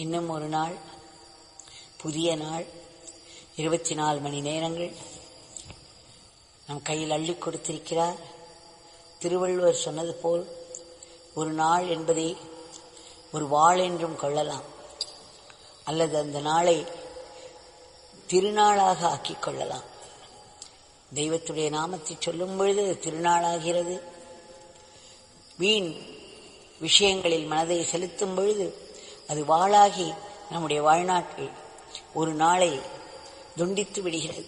இன்னும் ஒரு நாள் புதிய நாள் இருபத்தி நாலு மணி நேரங்கள். நம் கையில் அள்ளி கொடுத்திருக்கிறார். திருவள்ளுவர் சொன்னது போல் ஒரு நாள் என்பதை ஒரு வாழ் என்றும் கொள்ளலாம். அல்லது அந்த நாளை திருநாளாக ஆக்கிக் கொள்ளலாம். தெய்வத்துடைய நாமத்தை சொல்லும் பொழுது திருநாளாகிறது. வீண் விஷயங்களில் மனதை செலுத்தும் பொழுது அது வாளாகி நம்முடைய வாழ்நாட்டில் ஒரு நாளை துண்டித்து விடுகிறது.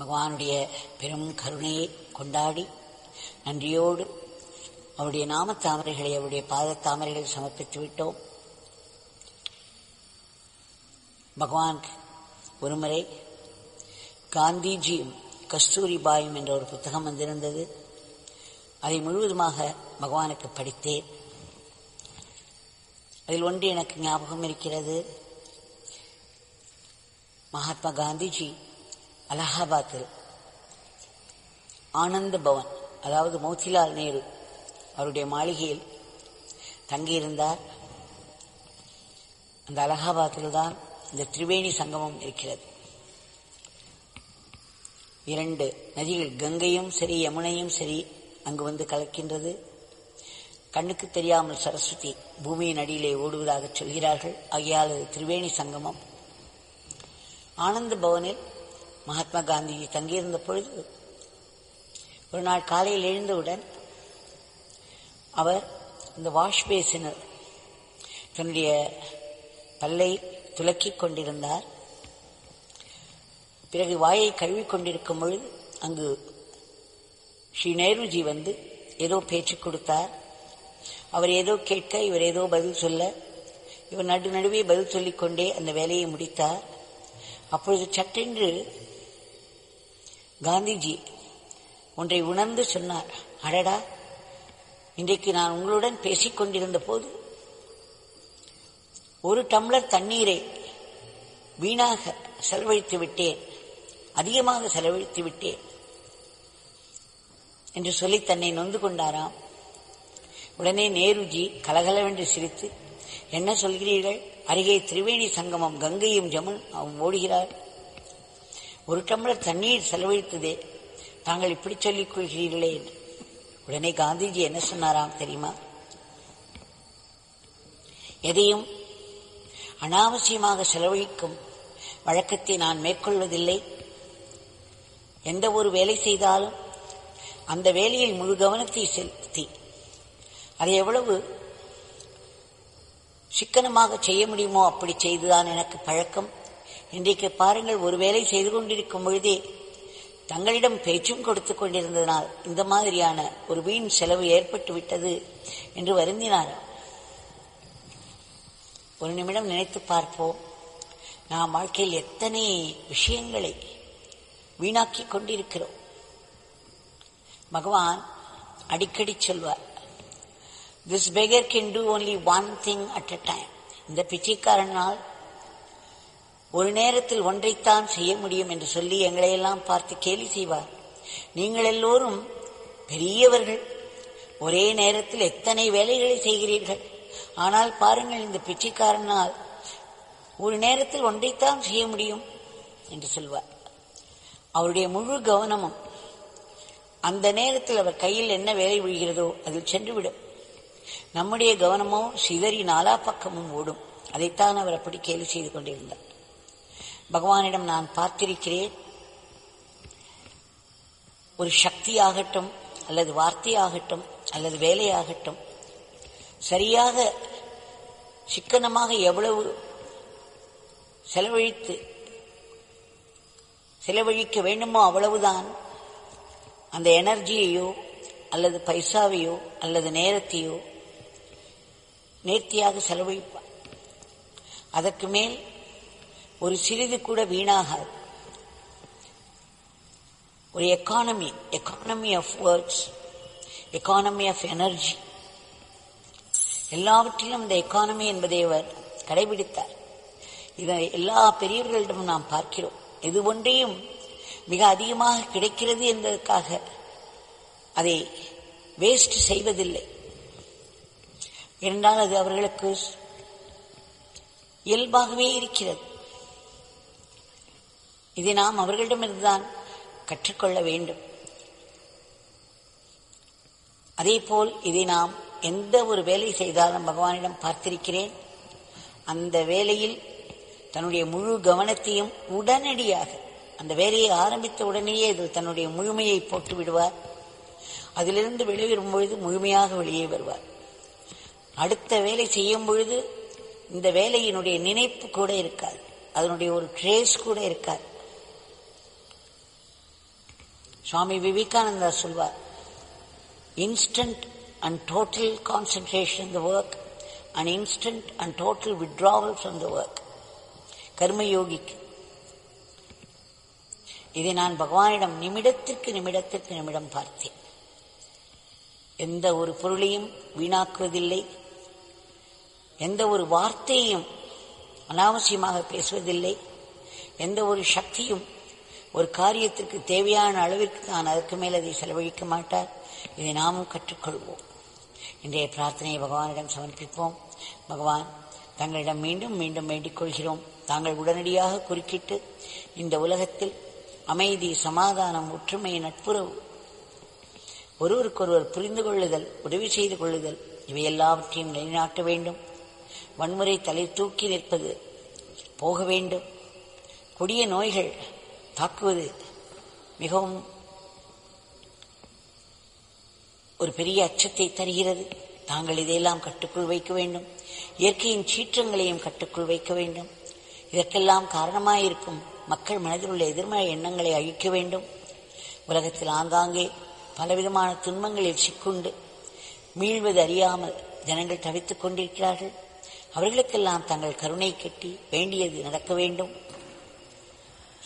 பகவானுடைய பெரும் கருணையை கொண்டாடி நன்றியோடு அவருடைய நாம தாமரைகளை அவருடைய பாத தாமரைகளை சமர்ப்பித்து விட்டோம். பகவான் ஒருமுறை காந்திஜியும் கஸ்தூரிபாயும் என்ற ஒரு புத்தகம் வந்திருந்தது. அதை முழுவதுமாக பகவானுக்கு படித்தேன். அதில் ஒன்று எனக்கு ஞாபகம் இருக்கிறது. மகாத்மா காந்திஜி அலகாபாத்தில் ஆனந்த பவன் அதாவது மோதிலால் நேரு அவருடைய மாளிகையில் தங்கியிருந்தார். அந்த அலகாபாத்தில் தான் இந்த திரிவேணி சங்கமம் இருக்கிறது. இரண்டு நதிகள் கங்கையும் சரி யமுனையும் சரி அங்கு வந்து கலக்கின்றது. கண்ணுக்கு தெரியாமல் சரஸ்வதி பூமியின் அடியிலே ஓடுவதாக சொல்கிறார்கள். ஆகையால் அது திரிவேணி சங்கமம். ஆனந்த பவனில் மகாத்மா காந்திஜி தங்கியிருந்த பொழுது ஒரு நாள் காலையில் எழுந்தவுடன் அவர் இந்த வாஷ் பேசினர் தன்னுடைய பல்லை துலக்கிக் கொண்டிருந்தார். பிறகு வாயை கழுவி கொண்டிருக்கும் பொழுது அங்கு ஸ்ரீ நேருஜி வந்து ஏதோ பேச்சு கொடுத்தார். அவர் ஏதோ கேட்க இவர் ஏதோ பதில் சொல்ல இவர் நடு நடுவே பதில் சொல்லிக்கொண்டே அந்த வேலையை முடித்தார். அப்பொழுது சட்டென்று காந்திஜி ஒன்றை உணர்ந்து சொன்னார். அடடா இன்றைக்கு நான் உங்களுடன் பேசிக் கொண்டிருந்த போது ஒரு டம்ளர் தண்ணீரை வீணாக செலவழித்து விட்டேன். அதிகமாக செலவழித்து விட்டேன். என்று சொல்லி தன்னை நொந்து கொண்டாராம். உடனே நேருஜி கலகலவென்று சிரித்து என்ன சொல்கிறீர்கள்? அருகே திரிவேணி சங்கமம் கங்கையும் ஜமுன் அவன் ஓடுகிறார். ஒரு டம்ளர் தண்ணீர் செலவழித்ததே. தாங்கள் இப்படி சொல்லிக் கொள்கிறீர்களே என்று. உடனே காந்திஜி என்ன சொன்னாராம் தெரியுமா? எதையும் அனாவசியமாக செலவழிக்கும் வழக்கத்தை நான் மேற்கொள்வதில்லை. எந்த ஒரு வேலை செய்தாலும் அந்த வேலையில் முழு கவனத்தை செலுத்தி அது எவ்வளவு சிக்கனமாக செய்ய முடியுமோ அப்படி செய்துதான் எனக்கு பழக்கம். இன்றைக்கு பாருங்கள் ஒருவேளை செய்து கொண்டிருக்கும் பொழுதே தங்களிடம் பேச்சும் கொடுத்து கொண்டிருந்ததனால் இந்த மாதிரியான ஒரு வீண் செலவு ஏற்பட்டு விட்டது என்று வருந்தினார். ஒரு நிமிடம் நினைத்து பார்ப்போம். நாம் வாழ்க்கையில் எத்தனை விஷயங்களை வீணாக்கி கொண்டிருக்கிறோம். பகவான் அடிக்கடி சொல்வார் this beggar can do only one thing at a time இந்த பிச்சைக்காரனால் ஒரு நேரத்தில் ஒன்றைத்தான் செய்ய முடியும் என்று சொல்லி எங்களையெல்லாம் பார்த்து கேலி செய்வார். நீங்கள் எல்லோரும் பெரியவர்கள். ஒரே நேரத்தில் எத்தனை வேலைகளை செய்கிறீர்கள்? ஆனால் பாருங்கள் இந்த பிச்சைக்காரனால் ஒரு நேரத்தில் ஒன்றைத்தான் செய்ய முடியும் என்று சொல்வார். அவருடைய முழு கவனமும் அந்த நேரத்தில் அவர் கையில் என்ன வேலை விழுகிறதோ அதில் சென்றுவிடும். நம்முடைய கவனமோ சிதறி நாலா பக்கமும் ஓடும். அதைத்தான் அவர் அப்படி கேலி செய்து கொண்டிருந்தார். பகவானிடம் நான் பார்த்திருக்கிறேன். ஒரு சக்தியாகட்டும் அல்லது வார்த்தையாகட்டும் அல்லது வேலையாகட்டும் சரியாக சிக்கனமாக எவ்வளவு செலவழித்து செலவழிக்க வேண்டுமோ அவ்வளவுதான் அந்த எனர்ஜியையோ அல்லது பைசாவையோ அல்லது நேரத்தையோ நேர்த்தியாக செலவழிப்பார். அதற்கு மேல் ஒரு சிறிது கூட வீணாகாது. ஒரு economy economy of words economy of energy எல்லாவற்றிலும் இந்த எக்கானமி என்பதை அவர் கடைபிடித்தார். இதை எல்லா பெரியவர்களிடம் நாம் பார்க்கிறோம். எது ஒன்றையும் மிக அதிகமாக கிடைக்கிறது என்பதற்காக அதை வேஸ்ட் செய்வதில்லை. என்றால் அது அவர்களுக்கு இயல்பாகவே இருக்கிறது. இதை நாம் அவர்களிடமிருந்துதான் கற்றுக்கொள்ள வேண்டும். அதேபோல் இதை நாம் எந்த ஒரு வேலை செய்தாலும் பகவானிடம் பார்த்திருக்கிறேன். அந்த வேலையில் தன்னுடைய முழு கவனத்தையும் உடனடியாக அந்த வேலையை ஆரம்பித்த உடனேயே இது தன்னுடைய முழுமையை போட்டு விடுவார். அதிலிருந்து வெளியேறும் பொழுது முழுமையாக வெளியே வருவார். அடுத்த வேலை செய்யும் பொழுது இந்த வேலையினுடைய நினைப்பு கூட இருக்காது. அதனுடைய ஒரு ட்ரேஸ் கூட இருக்காது. சுவாமி விவேகானந்தா சொல்வார் instant and total concentration the work and instant and total total from the work கர்மயோகிக்கு இதை நான் பகவானிடம் நிமிடத்திற்கு நிமிடத்திற்கு நிமிடம் பார்த்தேன். எந்த ஒரு பொருளையும் வீணாக்குவதில்லை. எந்த ஒரு வார்த்தையும் அனாவசியமாக பேசுவதில்லை. எந்த ஒரு சக்தியும் ஒரு காரியத்திற்கு தேவையான அளவிற்கு தான் அதற்கு மேல் அதை செலவழிக்க மாட்டார். இதை நாமும் கற்றுக்கொள்வோம். இன்றைய பிரார்த்தனையை பகவானிடம் சமர்ப்பிப்போம். பகவான் தங்களிடம் மீண்டும் மீண்டும் வேண்டிக் கொள்கிறோம். தாங்கள் உடனடியாக குறுக்கிட்டு இந்த உலகத்தில் அமைதி சமாதானம் ஒற்றுமை நட்புறவு ஒருவருக்கொருவர் புரிந்து கொள்ளுதல் உதவி செய்து கொள்ளுதல் இவை எல்லாவற்றையும் நிலைநாட்ட வேண்டும். வன்முறை தலை தூக்கி நிற்பது. போக வேண்டும். கொடிய நோய்கள் தாக்குவது மிகவும் ஒரு பெரிய அச்சத்தை தருகிறது. தாங்கள் இதையெல்லாம் கட்டுக்குள் வைக்க வேண்டும். இயற்கையின் சீற்றங்களையும் கட்டுக்குள் வைக்க வேண்டும். இதற்கெல்லாம் காரணமாயிருக்கும் மக்கள் மனதில் உள்ள எதிர்மறை எண்ணங்களை அழிக்க வேண்டும். உலகத்தில் ஆங்காங்கே பலவிதமான துன்பங்களில் சிக்குண்டு மீள்வது அறியாமல் ஜனங்கள் தவித்துக் கொண்டிருக்கிறார்கள். அவர்களுக்கெல்லாம் தங்கள் கருணை கட்டி வேண்டியது நடக்க வேண்டும்.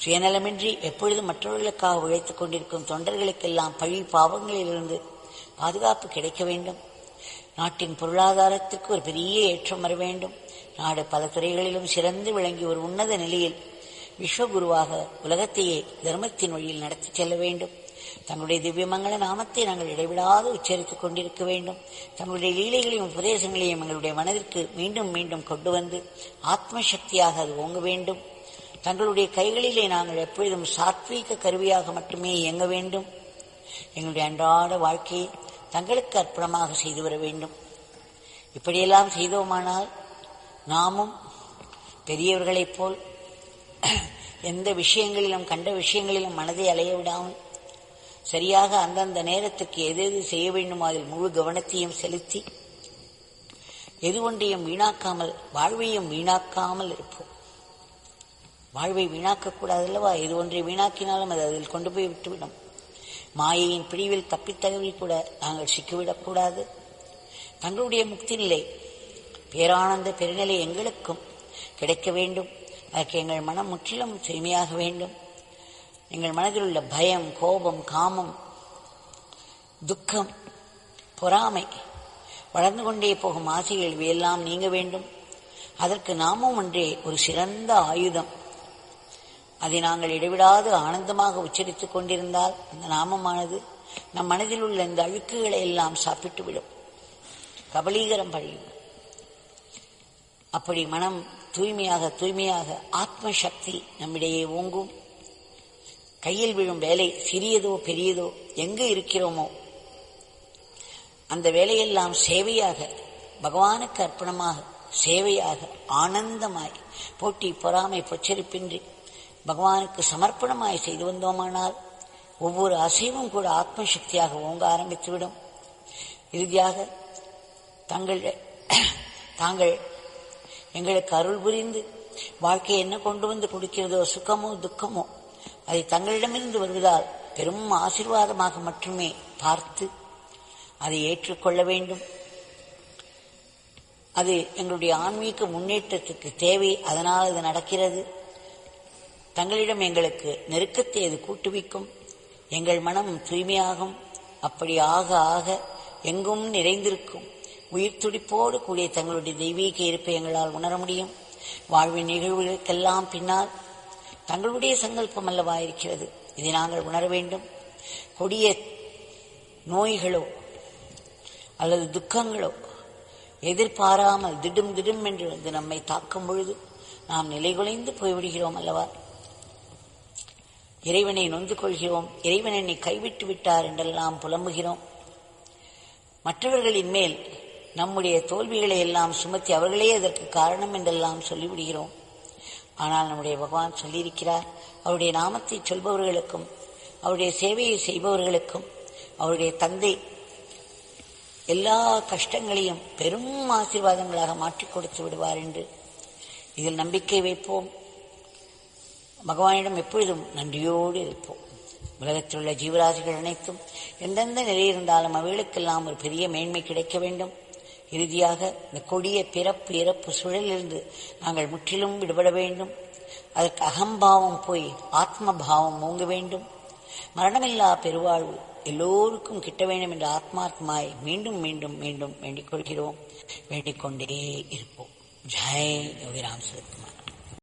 சுயநலமின்றி எப்பொழுதும் மற்றவர்களுக்காக உழைத்துக் கொண்டிருக்கும் தொண்டர்களுக்கெல்லாம் பழி பாவங்களிலிருந்து பாதுகாப்பு கிடைக்க வேண்டும். நாட்டின் பொருளாதாரத்திற்கு ஒரு பெரிய ஏற்றம் வர வேண்டும். நாடு பல துறைகளிலும் சிறந்து விளங்கி ஒரு உன்னத நிலையில் விஸ்வகுருவாக உலகத்தையே தர்மத்தின் வழியில் நடத்திச் செல்ல வேண்டும். தங்களுடைய திவ்யமங்கள நாமத்தை நாங்கள் இடைவிடாது உச்சரித்துக் கொண்டிருக்க வேண்டும். தங்களுடைய லீலைகளையும் உபதேசங்களையும் எங்களுடைய மனதிற்கு மீண்டும் மீண்டும் கொண்டு வந்து ஆத்ம சக்தியாக அது ஓங்க வேண்டும். தங்களுடைய கைகளிலே நாங்கள் எப்பொழுதும் சாத்வீக கருவியாக மட்டுமே இயங்க வேண்டும். எங்களுடைய அன்றாட வாழ்க்கையை தங்களுக்கு அர்ப்பணமாக செய்து வர வேண்டும். இப்படியெல்லாம் செய்தோமானால் நாமும் பெரியவர்களைப் போல் எந்த விஷயங்களிலும் கண்ட விஷயங்களிலும் மனதை அலைய விடாமல் சரியாக அந்தந்த நேரத்துக்கு எது எது செய்ய வேண்டுமோ அதில் முழு கவனத்தையும் செலுத்தி எது ஒன்றையும் வீணாக்காமல் வாழ்வையும் வீணாக்காமல் இருப்போம். வாழ்வை வீணாக்கக்கூடாது அல்லவா? எது ஒன்றை வீணாக்கினாலும் அது அதில் கொண்டு போய் விட்டுவிடும். மாயையின் பிரிவில் தப்பித்தகவில் கூட நாங்கள் சிக்கிவிடக்கூடாது. தங்களுடைய முக்தி நிலை பேரானந்த பெருநிலை எங்களுக்கும் கிடைக்க வேண்டும். அதற்கு எங்கள் மனம் முற்றிலும் தூய்மையாக வேண்டும். எங்கள் மனதில் உள்ள பயம் கோபம் காமம் துக்கம் பொறாமை வளர்ந்து கொண்டே போகும் ஆசைகள் இவையெல்லாம் நீங்க வேண்டும். அதற்கு நாமும் ஒன்றே ஒரு சிறந்த ஆயுதம். அதை நாங்கள் இடைவிடாது ஆனந்தமாக உச்சரித்துக் கொண்டிருந்தால் அந்த நாமமானது நம் மனதில் உள்ள இந்த அழுக்குகளை எல்லாம் சாப்பிட்டு விடும் கபலீகரம் பழியும். அப்படி மனம் தூய்மையாக தூய்மையாக ஆத்ம சக்தி நம்மிடையே ஓங்கும். கையில் விழும் வேலை சிறியதோ பெரியதோ எங்கு இருக்கிறோமோ? அந்த வேலையெல்லாம் சேவையாக பகவானுக்கு அர்ப்பணமாக சேவையாக ஆனந்தமாய் போட்டி பொறாமை பொச்சரிப்பின்றி பகவானுக்கு சமர்ப்பணமாய் செய்து வந்தோமானால் ஒவ்வொரு அசைவும் கூட ஆத்ம சக்தியாக ஓங்க ஆரம்பித்துவிடும். இறுதியாக தங்கள் தாங்கள் எங்களுக்கு அருள் புரிந்து வாழ்க்கை என்ன கொண்டு வந்து கொடுக்கிறதோ சுகமோ துக்கமோ அதை தங்களிடமிருந்து வருவதால் பெரும் ஆசீர்வாதமாக மட்டுமே பார்த்து அதை ஏற்றுக்கொள்ள வேண்டும். அது எங்களுடைய ஆன்மீக முன்னேற்றத்துக்கு தேவை. அதனால் அது நடக்கிறது. தங்களிடம் எங்களுக்கு நெருக்கத்தை அது கூட்டுவிக்கும். எங்கள் மனம் தூய்மையாகும். அப்படி ஆக ஆக எங்கும் நிறைந்திருக்கும். உயிர் துடிப்போடு கூடிய தங்களுடைய தெய்வீக இருப்பை எங்களால் உணர முடியும். வாழ்வின் நிகழ்வுகளுக்கெல்லாம் பின்னால் தங்களுடைய சங்கல்பம் அல்லவா இருக்கிறது? இதை நாங்கள் உணர வேண்டும். கொடிய நோய்களோ அல்லது துக்கங்களோ எதிர்பாராமல் திடும் திடும் என்று வந்து நம்மை தாக்கும் பொழுது நாம் நிலைகுலைந்து போய்விடுகிறோம் அல்லவா? இறைவனை நொந்து கொள்கிறோம். இறைவன் என்னை கைவிட்டு விட்டார் என்றெல்லாம் புலம்புகிறோம். மற்றவர்களின் மேல் நம்முடைய தோல்விகளை எல்லாம் சுமத்தி அவர்களே அதற்கு காரணம் என்றெல்லாம் சொல்லிவிடுகிறோம். ஆனால் நம்முடைய பகவான் சொல்லியிருக்கிறார் அவருடைய நாமத்தை சொல்பவர்களுக்கும் அவருடைய சேவையை செய்பவர்களுக்கும் அவருடைய தந்தை எல்லா கஷ்டங்களையும் பெரும் ஆசீர்வாதங்களாக மாற்றி கொடுத்து விடுவார் என்று இதில் நம்பிக்கை வைப்போம். பகவானிடம் எப்பொழுதும் நன்றியோடு இருப்போம். உலகத்தில் உள்ள ஜீவராசிகள் அனைத்தும் எந்தெந்த நிலை இருந்தாலும் அவைகளுக்கெல்லாம் ஒரு பெரிய மேன்மை கிடைக்க வேண்டும். இறுதியாக இந்த கொடிய பிறப்பு இறப்பு சுழலிலிருந்து நாங்கள் முற்றிலும் விடுபட வேண்டும். அதற்கு அகம்பாவம் போய் ஆத்ம பாவம் ஓங்க வேண்டும். மரணமில்லா பெருவாழ்வு எல்லோருக்கும் கிட்ட வேண்டும் என்று ஆத்மாத்மாய் மீண்டும் மீண்டும் மீண்டும் வேண்டிக் கொள்கிறோம். வேண்டிக் கொண்டே இருப்போம். ஜெய் யோகிராம் சார்